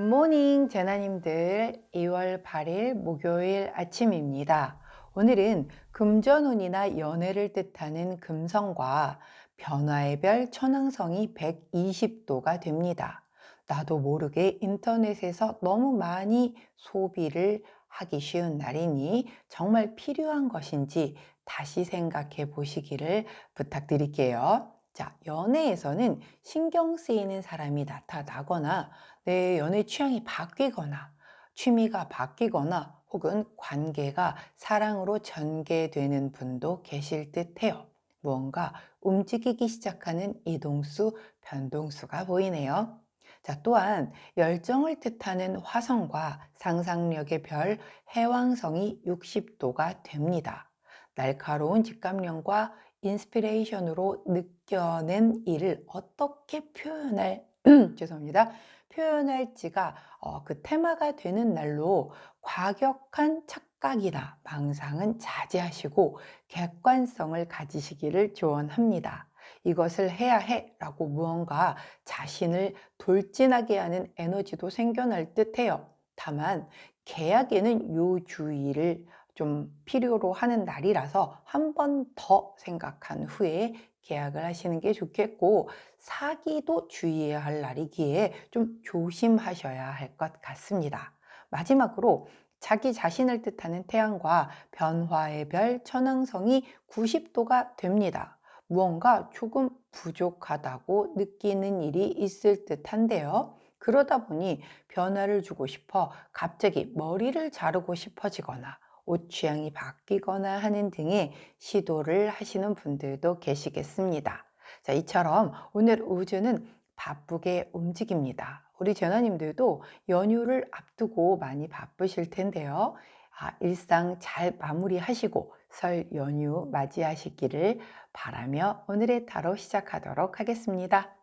굿모닝 제나님들 2월 8일 목요일 아침입니다. 오늘은 금전운이나 연애를 뜻하는 금성과 변화의 별 천왕성이 120도가 됩니다. 나도 모르게 인터넷에서 너무 많이 소비를 하기 쉬운 날이니 정말 필요한 것인지 다시 생각해 보시기를 부탁드릴게요. 자, 연애에서는 신경 쓰이는 사람이 나타나거나 내 연애 취향이 바뀌거나 취미가 바뀌거나 혹은 관계가 사랑으로 전개되는 분도 계실 듯 해요. 무언가 움직이기 시작하는 이동수, 변동수가 보이네요. 자, 또한 열정을 뜻하는 화성과 상상력의 별 해왕성이 60도가 됩니다. 날카로운 직감력과 인스피레이션으로 느껴낸 일을 어떻게 표현할 죄송합니다. 표현할지가 어, 그 테마가 되는 날로 과격한 착각이나 망상은 자제하시고 객관성을 가지시기를 조언합니다. 이것을 해야 해 라고 무언가 자신을 돌진하게 하는 에너지도 생겨날 듯 해요. 다만 계약에는 요 주의를 좀 필요로 하는 날이라서 한 번 더 생각한 후에 계약을 하시는 게 좋겠고 사기도 주의해야 할 날이기에 좀 조심하셔야 할 것 같습니다. 마지막으로 자기 자신을 뜻하는 태양과 변화의 별 천왕성이 90도가 됩니다. 무언가 조금 부족하다고 느끼는 일이 있을 듯한데요. 그러다 보니 변화를 주고 싶어 갑자기 머리를 자르고 싶어지거나 옷 취향이 바뀌거나 하는 등의 시도를 하시는 분들도 계시겠습니다. 자, 이처럼 오늘 우주는 바쁘게 움직입니다. 우리 전화님들도 연휴를 앞두고 많이 바쁘실 텐데요. 아, 일상 잘 마무리하시고 설 연휴 맞이하시기를 바라며 오늘의 타로 시작하도록 하겠습니다.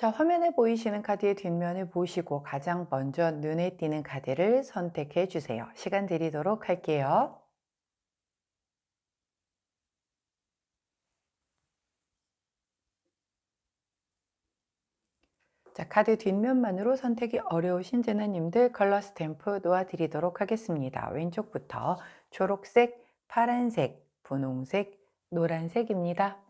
자, 화면에 보이시는 카드의 뒷면을 보시고 가장 먼저 눈에 띄는 카드를 선택해 주세요. 시간 드리도록 할게요. 자, 카드 뒷면만으로 선택이 어려우신 제나님들 컬러 스탬프 놓아드리도록 하겠습니다. 왼쪽부터 초록색, 파란색, 분홍색, 노란색입니다.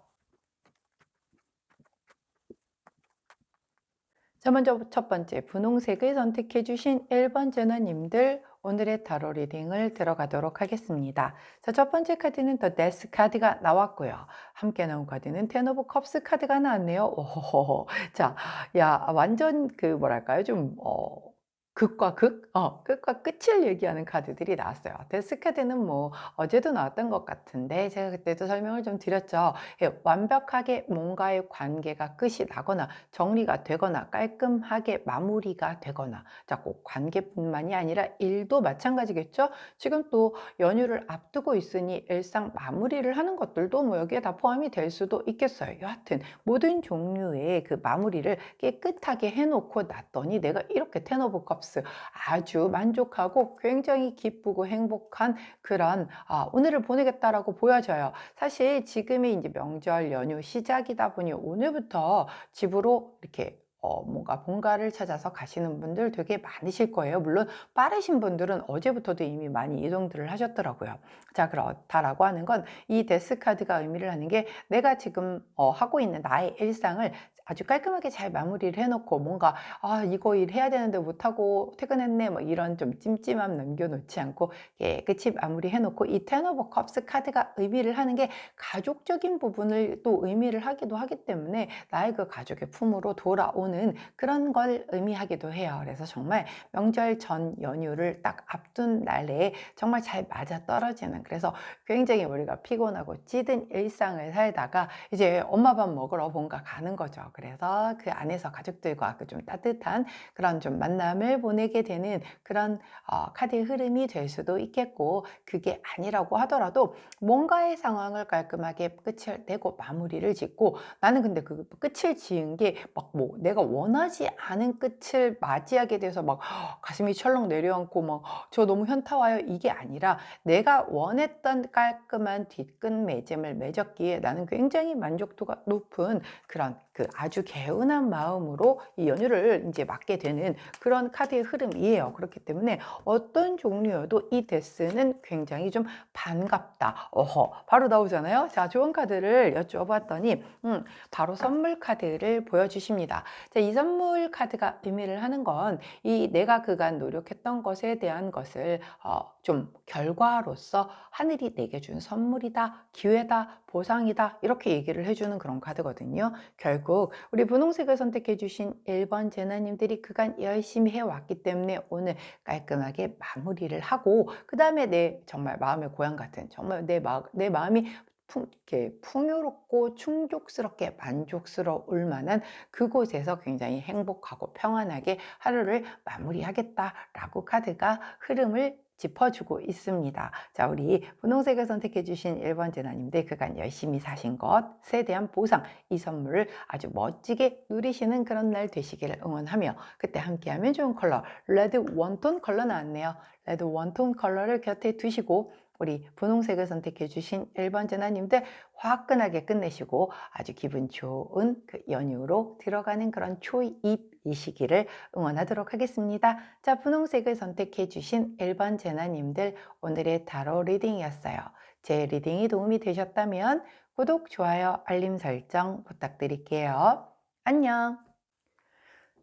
자, 먼저 첫 번째 분홍색을 선택해 주신 1번 제너님들 오늘의 타로 리딩을 들어가도록 하겠습니다. 자, 첫 번째 카드는 더 데스 카드가 나왔고요. 함께 나온 카드는 텐 오브 컵스 카드가 나왔네요. 오호호. 자, 야, 완전 그 뭐랄까요? 좀 어, 극과 극, 어, 끝과 끝을 얘기하는 카드들이 나왔어요. 데스 카드는 뭐 어제도 나왔던 것 같은데 제가 그때도 설명을 좀 드렸죠. 예, 완벽하게 뭔가의 관계가 끝이 나거나 정리가 되거나 깔끔하게 마무리가 되거나 자, 꼭 관계뿐만이 아니라 일도 마찬가지겠죠. 지금 또 연휴를 앞두고 있으니 일상 마무리를 하는 것들도 뭐 여기에 다 포함이 될 수도 있겠어요. 여하튼 모든 종류의 그 마무리를 깨끗하게 해놓고 놨더니 내가 이렇게 테너브 컵 값을 아주 만족하고 굉장히 기쁘고 행복한 그런 아, 오늘을 보내겠다라고 보여져요. 사실 지금이 이제 명절 연휴 시작이다 보니 오늘부터 집으로 이렇게 어, 뭔가 본가를 찾아서 가시는 분들 되게 많으실 거예요. 물론 빠르신 분들은 어제부터도 이미 많이 이동들을 하셨더라고요. 자, 그렇다라고 하는 건 이 데스카드가 의미를 하는 게 내가 지금 어, 하고 있는 나의 일상을 아주 깔끔하게 잘 마무리를 해놓고 뭔가 아 이거 일 해야 되는데 못하고 퇴근했네 뭐 이런 좀 찜찜함 남겨놓지 않고 깨끗이 마무리해놓고 이텐 오브 컵스 카드가 의미를 하는 게 가족적인 부분을 또 의미를 하기도 하기 때문에 나의 그 가족의 품으로 돌아오는 그런 걸 의미하기도 해요. 그래서 정말 명절 전 연휴를 딱 앞둔 날에 정말 잘 맞아 떨어지는 그래서 굉장히 우리가 피곤하고 찌든 일상을 살다가 이제 엄마 밥 먹으러 뭔가 가는 거죠. 그래서 그 안에서 가족들과 그 좀 따뜻한 그런 좀 만남을 보내게 되는 그런 어, 카드의 흐름이 될 수도 있겠고 그게 아니라고 하더라도 뭔가의 상황을 깔끔하게 끝을 내고 마무리를 짓고 나는 근데 그 끝을 지은 게 막 뭐 내가 원하지 않은 끝을 맞이하게 돼서 막 가슴이 철렁 내려앉고 막 저 너무 현타 와요. 이게 아니라 내가 원했던 깔끔한 뒷끝 맺음을 맺었기에 나는 굉장히 만족도가 높은 그런 그 아주 개운한 마음으로 이 연휴를 이제 맞게 되는 그런 카드의 흐름이에요. 그렇기 때문에 어떤 종류여도 이 데스는 굉장히 좀 반갑다. 어허, 바로 나오잖아요. 자, 좋은 카드를 여쭤봤더니, 음, 바로 선물 카드를 보여주십니다. 자, 이 선물 카드가 의미를 하는 건 이 내가 그간 노력했던 것에 대한 것을 어, 좀 결과로서 하늘이 내게 준 선물이다, 기회다, 보상이다 이렇게 얘기를 해주는 그런 카드거든요. 결국 우리 분홍색을 선택해 주신 1번 제나님들이 그간 열심히 해왔기 때문에 오늘 깔끔하게 마무리를 하고 그 다음에 내 정말 마음의 고향 같은 정말 내, 마, 내 마음이 풍, 이렇게 풍요롭고 충족스럽게 만족스러울 만한 그곳에서 굉장히 행복하고 평안하게 하루를 마무리하겠다라고 카드가 흐름을 짚어주고 있습니다. 자, 우리 분홍색을 선택해 주신 1번 제나님들 그간 열심히 사신 것에 대한 보상, 이 선물을 아주 멋지게 누리시는 그런 날 되시기를 응원하며 그때 함께하면 좋은 컬러, 레드 원톤 컬러 나왔네요. 레드 원톤 컬러를 곁에 두시고 우리 분홍색을 선택해 주신 1번 제나님들 화끈하게 끝내시고 아주 기분 좋은 그 연휴로 들어가는 그런 초입이시기를 응원하도록 하겠습니다. 자, 분홍색을 선택해 주신 1번 제나님들 오늘의 타로 리딩이었어요. 제 리딩이 도움이 되셨다면 구독, 좋아요, 알림 설정 부탁드릴게요. 안녕!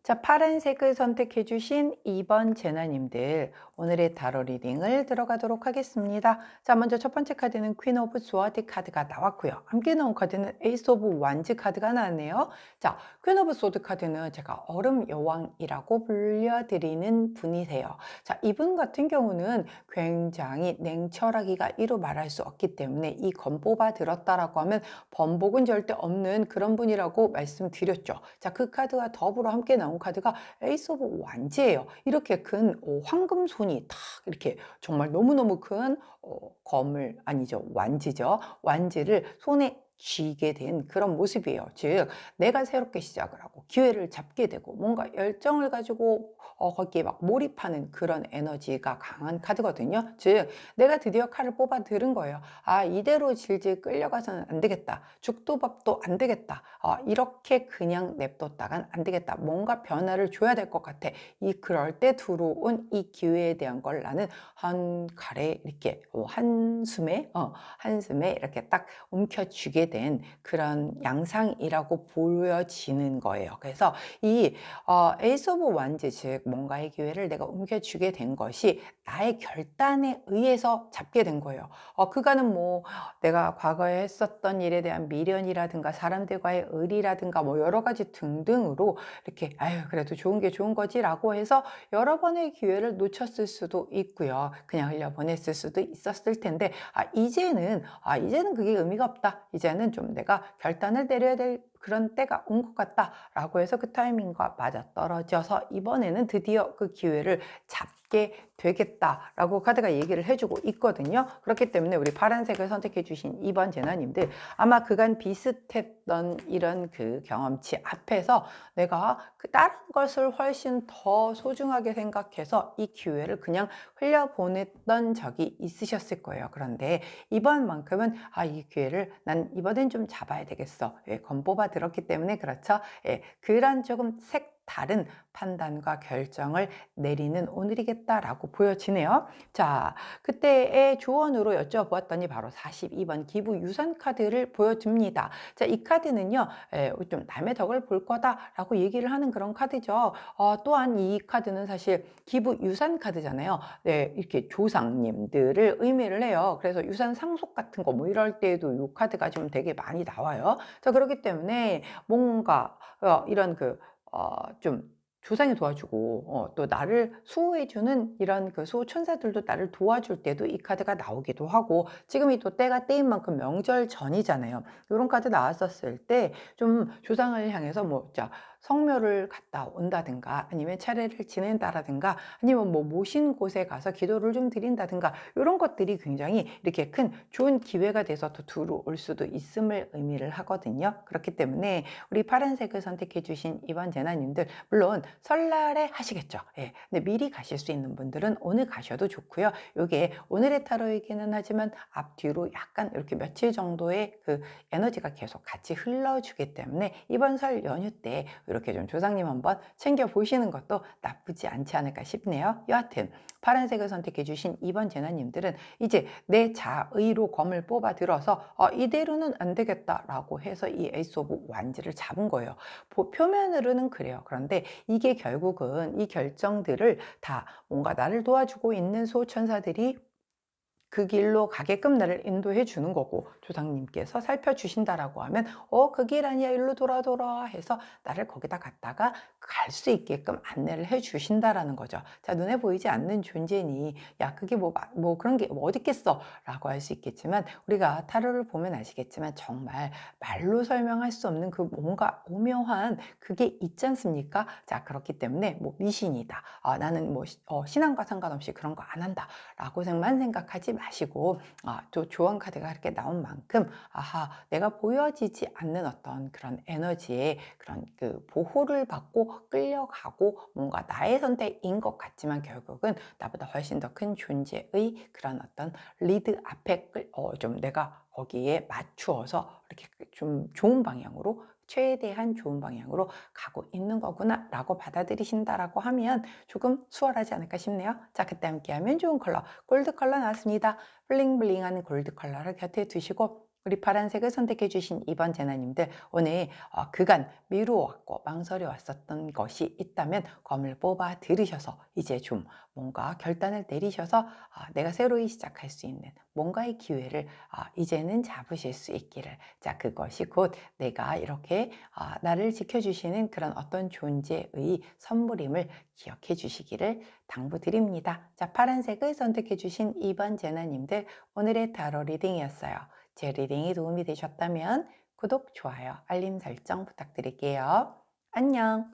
자, 파란색을 선택해 주신 2번 제나님들 오늘의 타로 리딩을 들어가도록 하겠습니다. 자, 먼저 첫 번째 카드는 퀸 오브 스워드 카드가 나왔고요. 함께 나온 카드는 에이스 오브 완즈 카드가 나왔네요. 자, 퀸 오브 스워드 카드는 제가 얼음 여왕이라고 불려드리는 분이세요. 자, 이분 같은 경우는 굉장히 냉철하기가 이루 말할 수 없기 때문에 이검 뽑아 들었다라고 하면 번복은 절대 없는 그런 분이라고 말씀드렸죠. 자, 그 카드와 더불어 함께 나온 카드가 에이스 오브 완즈예요. 이렇게 큰 어, 황금 손이 탁 이렇게 정말 너무너무 큰 어, 검을 아니죠. 완지죠. 완지를 손에 쥐게 된 그런 모습이에요. 즉, 내가 새롭게 시작을 하고 기회를 잡게 되고 뭔가 열정을 가지고 어, 거기에 막 몰입하는 그런 에너지가 강한 카드거든요. 즉, 내가 드디어 칼을 뽑아 들은 거예요. 아, 이대로 질질 끌려가서는 안 되겠다. 죽도 밥도 안 되겠다. 아, 이렇게 그냥 냅뒀다간 안 되겠다. 뭔가 변화를 줘야 될 것 같아. 이 그럴 때 들어온 이 기회에 대한 걸 나는 한 칼에 이렇게 어, 한숨에 어, 한숨에 이렇게 딱 움켜쥐게 된 그런 양상이라고 보여지는 거예요. 그래서 이 어, 에이스 오브 완즈 즉 뭔가의 기회를 내가 움켜쥐게 된 것이 나의 결단에 의해서 잡게 된 거예요. 어, 그간은 뭐 내가 과거에 했었던 일에 대한 미련이라든가 사람들과의 의리라든가 뭐 여러 가지 등등으로 이렇게 아유 그래도 좋은 게 좋은 거지라고 해서 여러 번의 기회를 놓쳤을 수도 있고요. 그냥 흘려보냈을 수도 있었을 텐데 아 이제는 아 이제는 그게 의미가 없다. 이제는 좀 내가 결단을 내려야 될 그런 때가 온 것 같다라고 해서 그 타이밍과 맞아 떨어져서 이번에는 드디어 그 기회를 잡 게 되겠다라고 카드가 얘기를 해주고 있거든요. 그렇기 때문에 우리 파란색을 선택해 주신 2번 제나님들 아마 그간 비슷했던 이런 그 경험치 앞에서 내가 그 다른 것을 훨씬 더 소중하게 생각해서 이 기회를 그냥 흘려보냈던 적이 있으셨을 거예요. 그런데 이번만큼은 아, 이 기회를 난 이번엔 좀 잡아야 되겠어. 예, 건보바 들었기 때문에 그렇죠. 예, 그런 조금 색 다른 판단과 결정을 내리는 오늘이겠다라고 보여지네요. 자, 그때의 조언으로 여쭤보았더니 바로 42번 기부 유산 카드를 보여줍니다. 자, 이 카드는요, 에, 좀 남의 덕을 볼 거다라고 얘기를 하는 그런 카드죠. 어, 또한 이 카드는 사실 기부 유산 카드잖아요. 네, 이렇게 조상님들을 의미를 해요. 그래서 유산 상속 같은 거 뭐 이럴 때에도 이 카드가 좀 되게 많이 나와요. 자, 그렇기 때문에 뭔가 어, 이런 그, 어, 좀 조상이 도와주고 어, 또 나를 수호해주는 이런 그 수호 천사들도 나를 도와줄 때도 이 카드가 나오기도 하고 지금이 또 때가 때인 만큼 명절 전이잖아요. 이런 카드 나왔었을 때 좀 조상을 향해서 뭐 자, 성묘를 갔다 온다든가 아니면 차례를 지낸다라든가 아니면 뭐 모신 곳에 가서 기도를 좀 드린다든가 이런 것들이 굉장히 이렇게 큰 좋은 기회가 돼서 더 들어올 수도 있음을 의미를 하거든요. 그렇기 때문에 우리 파란색을 선택해 주신 이번 재나님들 물론 설날에 하시겠죠. 예. 근데 미리 가실 수 있는 분들은 오늘 가셔도 좋고요. 요게 오늘의 타로이기는 하지만 앞뒤로 약간 이렇게 며칠 정도의 그 에너지가 계속 같이 흘러주기 때문에 이번 설 연휴 때 이렇게 좀 조상님 한번 챙겨 보시는 것도 나쁘지 않지 않을까 싶네요. 여하튼 파란색을 선택해 주신 이번 재나님들은 이제 내 자의로 검을 뽑아 들어서 어, 이대로는 안 되겠다라고 해서 이 에이스 오브 완지를 잡은 거예요. 보- 표면으로는 그래요. 그런데 이게 결국은 이 결정들을 다 뭔가 나를 도와주고 있는 소천사들이 그 길로 가게끔 나를 인도해 주는 거고 조상님께서 살펴주신다라고 하면 어 그 길 아니야 일로 돌아 돌아 해서 나를 거기다 갔다가 갈 수 있게끔 안내를 해 주신다라는 거죠. 자 눈에 보이지 않는 존재니 야 그게 뭐 뭐 그런 게 어디 있겠어 라고 할 수 있겠지만 우리가 타로를 보면 아시겠지만 정말 말로 설명할 수 없는 그 뭔가 오묘한 그게 있지 않습니까? 자 그렇기 때문에 뭐 미신이다. 아, 나는 뭐 시- 어, 신앙과 상관없이 그런 거 안 한다 라고 생만 생각하지 마시고 아, 또 조언 카드가 이렇게 나온 만큼 아하 내가 보여지지 않는 어떤 그런 에너지에 그런 그 보호를 받고 끌려가고 뭔가 나의 선택인 것 같지만 결국은 나보다 훨씬 더 큰 존재의 그런 어떤 리드 앞에 끌, 어, 좀 내가 거기에 맞추어서 이렇게 좀 좋은 방향으로 최대한 좋은 방향으로 가고 있는 거구나 라고 받아들이신다라고 하면 조금 수월하지 않을까 싶네요. 자, 그때 함께하면 좋은 컬러 골드 컬러 나왔습니다. 블링블링한 골드 컬러를 곁에 두시고 우리 파란색을 선택해 주신 이번 재나님들 오늘 어, 그간 미루었고 망설여 왔었던 것이 있다면 검을 뽑아 들으셔서 이제 좀 뭔가 결단을 내리셔서 아, 내가 새로이 시작할 수 있는 뭔가의 기회를 아, 이제는 잡으실 수 있기를 자 그것이 곧 내가 이렇게 아, 나를 지켜주시는 그런 어떤 존재의 선물임을 기억해 주시기를 당부드립니다. 자 파란색을 선택해 주신 이번 재나님들 오늘의 타로 리딩이었어요. 제 리딩이 도움이 되셨다면 구독, 좋아요, 알림 설정 부탁드릴게요. 안녕!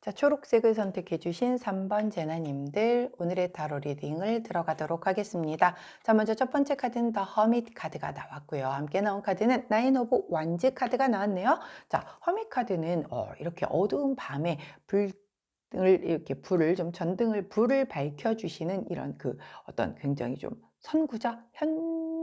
자, 초록색을 선택해 주신 3번 재나님들 오늘의 타로 리딩을 들어가도록 하겠습니다. 자, 먼저 첫 번째 카드는 더 허밋 카드가 나왔고요. 함께 나온 카드는 나인 오브 완즈 카드가 나왔네요. 자, 허밋 카드는 어, 이렇게 어두운 밤에 불을 이렇게 불을 좀 전등을 불을 밝혀 주시는 이런 그 어떤 굉장히 좀 선구자 현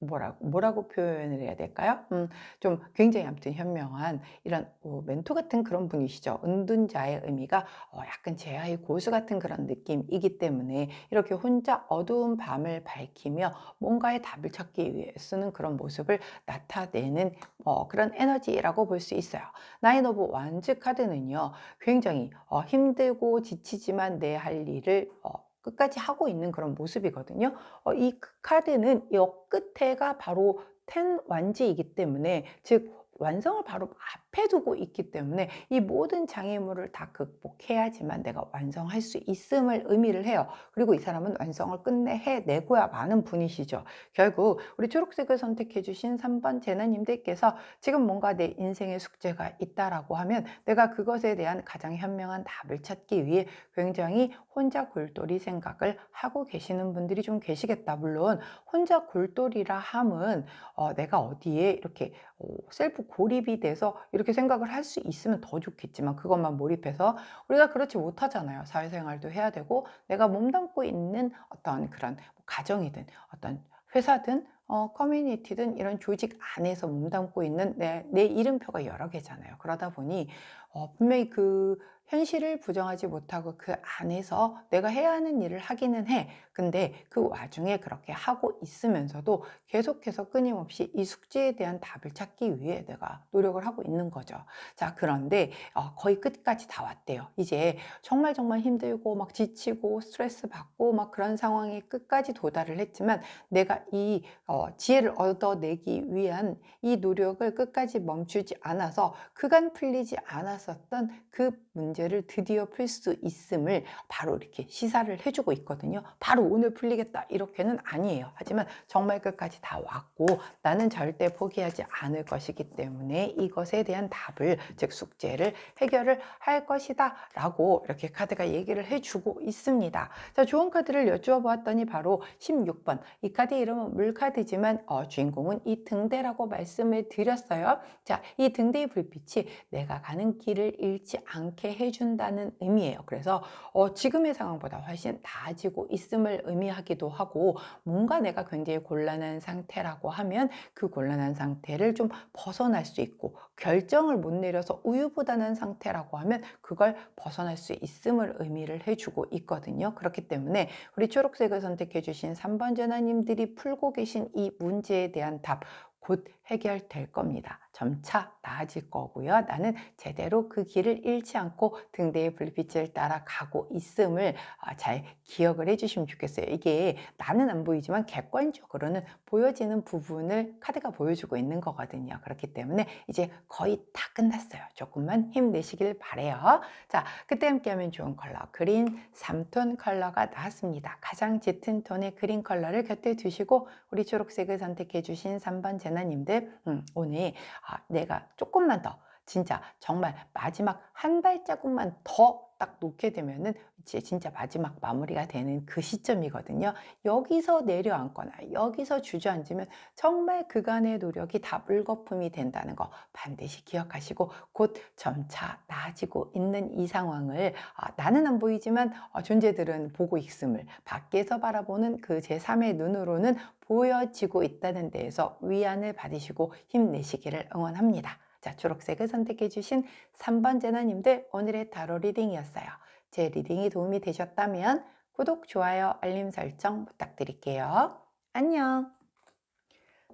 뭐라고 뭐라고 표현을 해야 될까요? 음, 좀 굉장히 아무튼 현명한 이런 어, 멘토 같은 그런 분이시죠. 은둔자의 의미가 어, 약간 제아의 고수 같은 그런 느낌이기 때문에 이렇게 혼자 어두운 밤을 밝히며 뭔가의 답을 찾기 위해 쓰는 그런 모습을 나타내는 어, 그런 에너지라고 볼 수 있어요. 나인 오브 완즈 카드는요, 굉장히 어, 힘들고 지치지만 내 할 일을 어, 끝까지 하고 있는 그런 모습이거든요. 어, 이 카드는 이 끝에가 바로 텐 완지이기 때문에 즉 완성을 바로 앞에 두고 있기 때문에 이 모든 장애물을 다 극복해야지만 내가 완성할 수 있음을 의미를 해요. 그리고 이 사람은 완성을 끝내 해내고야 마는 분이시죠. 결국 우리 초록색을 선택해 주신 3번 재나님들께서 지금 뭔가 내 인생의 숙제가 있다라고 하면 내가 그것에 대한 가장 현명한 답을 찾기 위해 굉장히 혼자 골똘히 생각을 하고 계시는 분들이 좀 계시겠다. 물론 혼자 골똘히라 함은 어, 내가 어디에 이렇게 어, 셀프 고립이 돼서 이렇게 생각을 할 수 있으면 더 좋겠지만 그것만 몰입해서 우리가 그렇지 못하잖아요. 사회생활도 해야 되고 내가 몸담고 있는 어떤 그런 뭐 가정이든 어떤 회사든 어, 커뮤니티든 이런 조직 안에서 몸담고 있는 내, 내 이름표가 여러 개잖아요. 그러다 보니 어, 분명히 그 현실을 부정하지 못하고 그 안에서 내가 해야 하는 일을 하기는 해. 근데 그 와중에 그렇게 하고 있으면서도 계속해서 끊임없이 이 숙제에 대한 답을 찾기 위해 내가 노력을 하고 있는 거죠. 자, 그런데 어, 거의 끝까지 다 왔대요. 이제 정말 정말 힘들고 막 지치고 스트레스 받고 막 그런 상황에 끝까지 도달을 했지만 내가 이 어, 지혜를 얻어내기 위한 이 노력을 끝까지 멈추지 않아서 그간 풀리지 않았었던 그 문제 를 드디어 풀 수 있음을 바로 이렇게 시사를 해주고 있거든요. 바로 오늘 풀리겠다 이렇게는 아니에요. 하지만 정말 끝까지 다 왔고 나는 절대 포기하지 않을 것이기 때문에 이것에 대한 답을 즉 숙제를 해결을 할 것이다 라고 이렇게 카드가 얘기를 해주고 있습니다. 자 좋은 카드를 여쭈어 보았더니 바로 16번 이 카드 이름은 물카드지만 어, 주인공은 이 등대라고 말씀을 드렸어요. 자이 등대의 불빛이 내가 가는 길을 잃지 않게 해 준다는 의미예요. 그래서 어, 지금의 상황보다 훨씬 나아지고 있음을 의미하기도 하고 뭔가 내가 굉장히 곤란한 상태라고 하면 그 곤란한 상태를 좀 벗어날 수 있고 결정을 못 내려서 우유부단한 상태라고 하면 그걸 벗어날 수 있음을 의미를 해주고 있거든요. 그렇기 때문에 우리 초록색을 선택해 주신 3번 전화님들이 풀고 계신 이 문제에 대한 답 곧 해결될 겁니다. 점차 나아질 거고요. 나는 제대로 그 길을 잃지 않고 등대의 불빛을 따라 가고 있음을 어, 잘 기억을 해주시면 좋겠어요. 이게 나는 안 보이지만 객관적으로는 보여지는 부분을 카드가 보여주고 있는 거거든요. 그렇기 때문에 이제 거의 다 끝났어요. 조금만 힘내시길 바래요. 자, 그때 함께하면 좋은 컬러 그린 3톤 컬러가 나왔습니다. 가장 짙은 톤의 그린 컬러를 곁에 두시고 우리 초록색을 선택해 주신 3번 제나님들 음, 오늘 아, 내가 조금만 더 진짜 정말 마지막 한 발자국만 더 딱 놓게 되면은 이제 진짜 마지막 마무리가 되는 그 시점이거든요. 여기서 내려앉거나 여기서 주저앉으면 정말 그간의 노력이 다 물거품이 된다는 거 반드시 기억하시고 곧 점차 나아지고 있는 이 상황을 아, 나는 안 보이지만 어, 존재들은 보고 있음을 밖에서 바라보는 그 제3의 눈으로는 보여지고 있다는 데에서 위안을 받으시고 힘내시기를 응원합니다. 자, 초록색을 선택해 주신 3번 제나님들 오늘의 타로 리딩이었어요. 제 리딩이 도움이 되셨다면 구독, 좋아요, 알림 설정 부탁드릴게요. 안녕!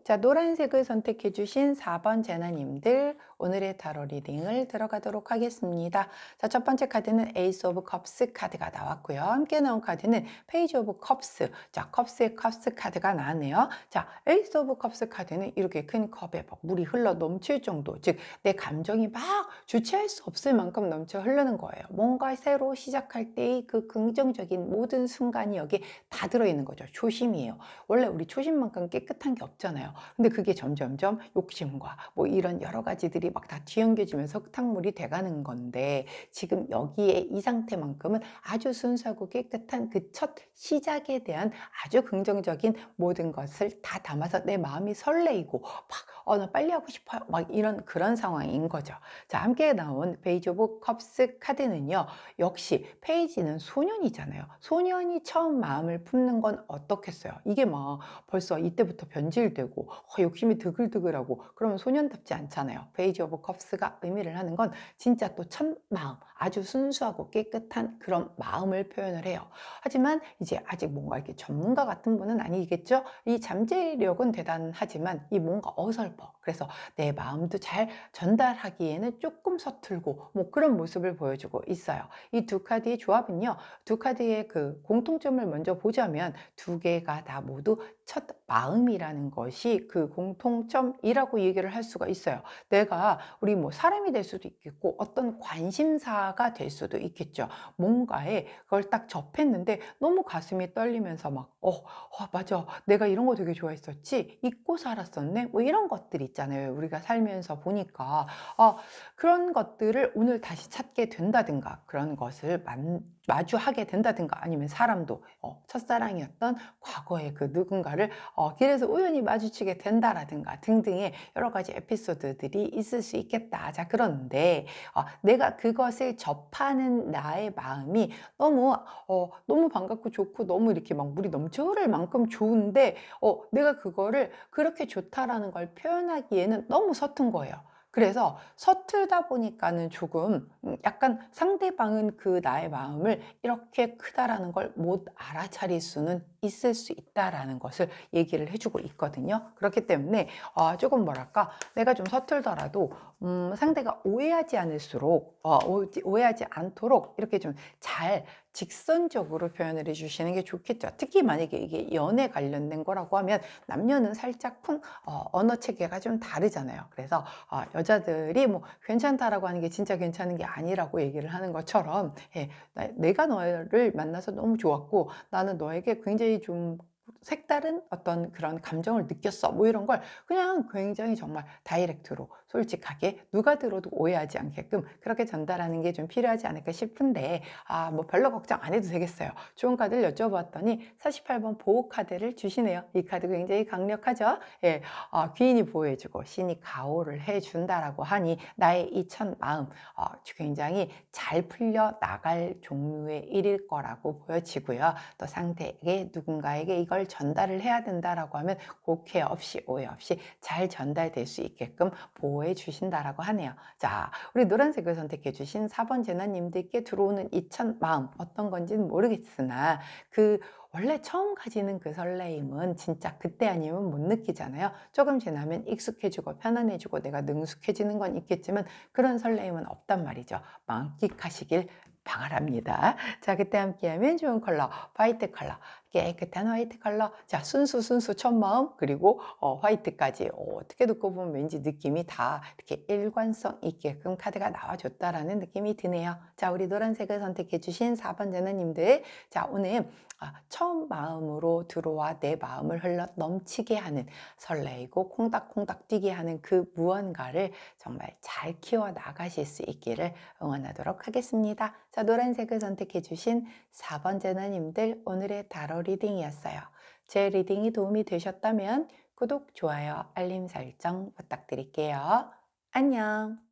자, 노란색을 선택해 주신 4번 제나님들 오늘의 타로 리딩을 들어가도록 하겠습니다. 자, 첫 번째 카드는 에이스 오브 컵스 카드가 나왔고요. 함께 나온 카드는 페이지 오브 컵스. 자, 컵스의 컵스 카드가 나왔네요. 자, 에이스 오브 컵스 카드는 이렇게 큰 컵에 막 물이 흘러 넘칠 정도, 즉 내 감정이 막 주체할 수 없을 만큼 넘쳐 흐르는 거예요. 뭔가 새로 시작할 때의 그 긍정적인 모든 순간이 여기 다 들어있는 거죠. 초심이에요. 원래 우리 초심만큼 깨끗한 게 없잖아요. 근데 그게 점점점 욕심과 뭐 이런 여러 가지들이 막 다 뒤엉겨지면서 흙탕물이 돼가는 건데 지금 여기에 이 상태만큼은 아주 순수하고 깨끗한 그 첫 시작에 대한 아주 긍정적인 모든 것을 다 담아서 내 마음이 설레이고 막 어, 나 빨리 하고 싶어요. 막 이런 그런 상황인 거죠. 자, 함께 나온 페이지 오브 컵스 카드는요. 역시 페이지는 소년이잖아요. 소년이 처음 마음을 품는 건 어떻겠어요? 이게 막 벌써 이때부터 변질되고 어, 욕심이 드글드글하고 그러면 소년답지 않잖아요. 페이지 오브 컵스가 의미를 하는 건 진짜 또 첫 마음, 아주 순수하고 깨끗한 그런 마음을 표현을 해요. 하지만 이제 아직 뭔가 이렇게 전문가 같은 분은 아니겠죠? 이 잠재력은 대단하지만 이 뭔가 어설 simple. 그래서 내 마음도 잘 전달하기에는 조금 서툴고 뭐 그런 모습을 보여주고 있어요. 이 두 카드의 조합은요. 두 카드의 그 공통점을 먼저 보자면 두 개가 다 모두 첫 마음이라는 것이 그 공통점이라고 얘기를 할 수가 있어요. 내가 우리 뭐 사람이 될 수도 있겠고 어떤 관심사가 될 수도 있겠죠. 뭔가에 그걸 딱 접했는데 너무 가슴이 떨리면서 막 어, 어 맞아 내가 이런 거 되게 좋아했었지 잊고 살았었네 뭐 이런 것들 있잖아요. 우리가 살면서 보니까 아, 그런 것들을 오늘 다시 찾게 된다든가 그런 것을 만 마주하게 된다든가 아니면 사람도 어, 첫사랑이었던 과거의 그 누군가를 어, 길에서 우연히 마주치게 된다라든가 등등의 여러 가지 에피소드들이 있을 수 있겠다. 자, 그런데 어, 내가 그것을 접하는 나의 마음이 너무 어, 너무 반갑고 좋고 너무 이렇게 막 물이 넘쳐 흐를 만큼 좋은데 어, 내가 그거를 그렇게 좋다라는 걸 표현하기에는 너무 서툰 거예요. 그래서 서툴다 보니까는 조금 음, 약간 상대방은 그 나의 마음을 이렇게 크다라는 걸 못 알아차릴 수는 있을 수 있다라는 것을 얘기를 해주고 있거든요. 그렇기 때문에 어, 조금 뭐랄까 내가 좀 서툴더라도 음, 상대가 오해하지 않을수록 어, 오- 오해하지 않도록 이렇게 좀 잘 직선적으로 표현을 해주시는 게 좋겠죠. 특히 만약에 이게 연애 관련된 거라고 하면 남녀는 살짝 풍 어, 언어 체계가 좀 다르잖아요. 그래서 어, 여자들이 뭐 괜찮다라고 하는 게 진짜 괜찮은 게 아니라고 얘기를 하는 것처럼 예, 나- 내가 너를 만나서 너무 좋았고 나는 너에게 굉장히 좀 색다른 어떤 그런 감정을 느꼈어. 뭐 이런 걸 그냥 굉장히 정말 다이렉트로 솔직하게 누가 들어도 오해하지 않게끔 그렇게 전달하는 게 좀 필요하지 않을까 싶은데 아, 뭐 별로 걱정 안 해도 되겠어요. 좋은 카드를 여쭤봤더니 48번 보호 카드를 주시네요. 이 카드 굉장히 강력하죠? 예, 어, 귀인이 보호해주고 신이 가호를 해준다라고 하니 나의 이 첫 마음 어, 굉장히 잘 풀려 나갈 종류의 일일 거라고 보여지고요. 또 상대에게 누군가에게 이걸 전달을 해야 된다라고 하면 곡해 없이 오해 없이 잘 전달될 수 있게끔 보호해 주신다라고 하네요. 자, 우리 노란색을 선택해 주신 4번 제나님들께 들어오는 이첫 마음 어떤 건지는 모르겠으나 그 원래 처음 가지는 그 설레임은 진짜 그때 아니면 못 느끼잖아요. 조금 지나면 익숙해지고 편안해지고 내가 능숙해지는 건 있겠지만 그런 설레임은 없단 말이죠. 만끽하시길 바랍니다. 자, 그때 함께하면 좋은 컬러, 화이트 컬러, 깨끗한 화이트 컬러. 자, 순수 순수 첫 마음 그리고 어, 화이트까지 어, 어떻게 듣고 보면 왠지 느낌이 다 이렇게 일관성 있게끔 카드가 나와줬다라는 느낌이 드네요. 자, 우리 노란색을 선택해 주신 4번 제너님들, 자, 오늘 아, 처음 마음으로 들어와 내 마음을 흘러 넘치게 하는 설레이고 콩닥콩닥 뛰게 하는 그 무언가를 정말 잘 키워 나가실 수 있기를 응원하도록 하겠습니다. 자, 노란색을 선택해 주신 4번 제너님들 오늘의 타로 리딩이었어요. 제 리딩이 도움이 되셨다면 구독, 좋아요, 알림 설정 부탁드릴게요. 안녕.